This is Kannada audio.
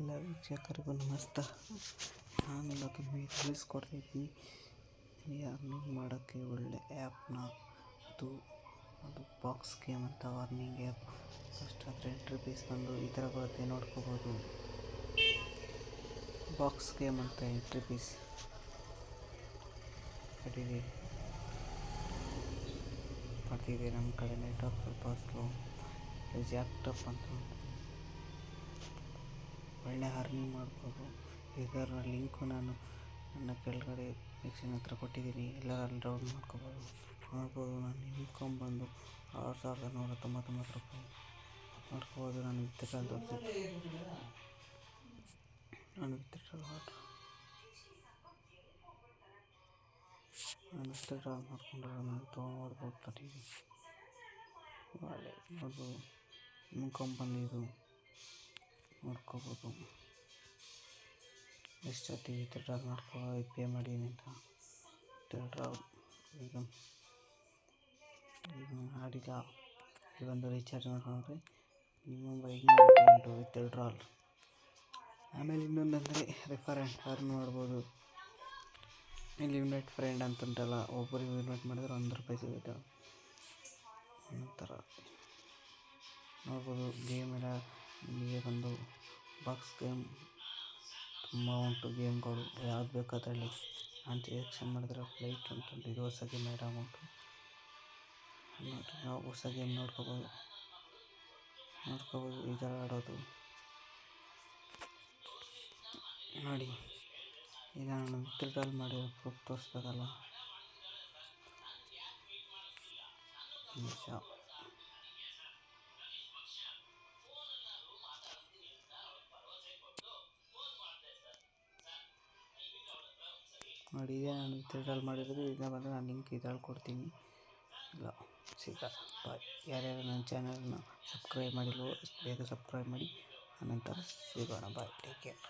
ಎಲ್ಲ ವೀಕ್ಷಕರಿಗೂ ನಮಸ್ತೆ. ನಾನು ಇವತ್ತು ನಿಮಗೆ ತಿಳಿಸ್ಕೊಡ್ತಿದ್ದೀನಿ ಅರ್ನಿಂಗ್ ಮಾಡೋಕ್ಕೆ ಒಳ್ಳೆ ಆ್ಯಪ್ನ. ಅದು ಅದು ಬಾಕ್ಸ್ ಗೇಮ್ ಅಂತ ಅರ್ನಿಂಗ್ ಆ್ಯಪ್. ಫಸ್ಟ್ ಆದರೆ ಎಂಟ್ರಿ ಪೀಸ್ ಬಂದು ಈ ಥರ ಬರುತ್ತೆ ನೋಡ್ಕೋಬೋದು. ಬಾಕ್ಸ್ ಗೇಮ್ ಅಂತ ಎಂಟ್ರಿ ಪೀಸ್ ಅಡಿಗೆ ಬರ್ತಿದೆ ನಮ್ಮ ಕಡೆ ನೆಟ್ವರ್ಕ್ ಸ್ವಲ್ಪ ಸ್ಲೋ ಜಾಕ್ಟಪ್ ಅಂತ. ಒಳ್ಳೆ ಅರ್ನಿಂಗ್ ಮಾಡ್ಬೋದು. ಇದರ ಲಿಂಕು ನಾನು ನನ್ನ ಕೆಳಗಡೆ ಡಿಸ್ಕ್ರಿಪ್ಷನ್ ಹತ್ರ ಕೊಟ್ಟಿದ್ದೀನಿ. ಎಲ್ಲರೂ ಅಲ್ಲಿ ಡೌನ್ ಮಾಡ್ಕೋಬೋದು. ಮಾಡ್ಬೋದು. ನಾನು ಇನ್ಕಮ್ ಆರು ಸಾವಿರದ ನೂರ ತೊಂಬತ್ತೊಂಬತ್ತು ರೂಪಾಯಿ ಮಾಡ್ಕೋಬೋದು. ನಾನು ವಿತ್ಡ್ರಾಲ್ ನಾನು ವಿತ್ಡ್ರಾಲ್ ಆರ್ಡ್ರ್ ನಾನು ವಿತ್ಡ್ರಾಲ್ ಮಾಡಿಕೊಂಡ್ರೆ ನಾನು ತೊಗೊಂಡ್ಬೋದು ತರ್ತೀವಿ ಒಳ್ಳೆ ನೋಡ್ಬೋದು ಇನ್ಕಮ್ ಬಂದಿದ್ದು. ನೋಡ್ಕೋಬೋದು. ಎಷ್ಟೊತ್ತಿಗೆ ಸತಿ ವಿತ್ಡ್ರಾಲ್ ಮಾಡ್ಕೋ ಪೇ ಮಾಡೀನಿ ಅಂತ. ವಿತ್ಡ್ರಾಲ್ ಈಗ ಈಗ ಆಡಿಲ್ಲ ಇಲ್ಲಿ ಬಂದು ರೀಚಾರ್ಜ್ ಮಾಡ್ಕೊಂಡ್ರೆ ಮಿನಿಮಮ್ ಐನೂರು ವಿತ್ಡ್ರಾಲ್ ಆಮೇಲೆ ಇನ್ನೊಂದಂದರೆ ರೆಫರೆಂಟ್ ಅರ್ನ್ ಮಾಡ್ಬೋದು ಇಲ್ಲಿ ಇನ್ವೈಟ್ ಫ್ರೆಂಡ್ ಅಂತ ಉಂಟಲ್ಲ, ಒಬ್ಬರಿಗೆ ಇನ್ವೈಟ್ ಮಾಡಿದ್ರೆ ಒಂದು ರೂಪಾಯಿ ಸಿಗುತ್ತೆ. ಒಂಥರ ನೋಡ್ಬೋದು ಗೇಮ್ ಎಲ್ಲ ನಿಮಗೆ ಬಂದು ಬಾಕ್ಸ್ ಗೇಮ್ ತುಂಬ ಉಂಟು. ಗೇಮ್ಗಳು ಯಾವ್ದು ಬೇಕು ಅದರಲ್ಲಿ ನಾನು ಸೆಲೆಕ್ಷನ್ ಮಾಡಿದ್ರೆ ಫ್ಲೈಟ್ ಉಂಟು. ಇದು ಹೊಸ ಗೇಮ್ ಮೇಡಮ್ ಉಂಟು ನಾವು ಹೊಸ ಗೇಮ್ ನೋಡ್ಕೋಬೋದು. ನೋಡ್ಕೋಬೋದು, ಈ ಥರ ಆಡೋದು. ನೋಡಿ, ಈಗ ನಾನು ಮಿತ್ರದಲ್ಲಿ ಮಾಡಿರೋ ಪ್ರೂಫ್ ತೋರಿಸ್ಬೇಕಲ್ಲ ನಿಮಿಷ. ನೋಡಿ ಇದೇ ನಾನು ವಿತ್ಡ್ರಾಲ್ ಮಾಡಿರೋದು. ಇದನ್ನ ಬಂದರೆ ನಾನು ಲಿಂಕ್ ಇದ್ರಲ್ಲಿ ಕೊಡ್ತೀನಿ. ಇಲ್ಲ ಸಿಗ ಬಾಯ್. ಯಾರ್ಯಾರು ನನ್ನ ಚಾನಲ್ನ ಸಬ್ಸ್ಕ್ರೈಬ್ ಮಾಡಿಲ್ವೋ, ಬೇಗ ಸಬ್ಸ್ಕ್ರೈಬ್ ಮಾಡಿ. ಆನಂತರ ಸಿಗೋಣ. ಬಾಯ್. Take care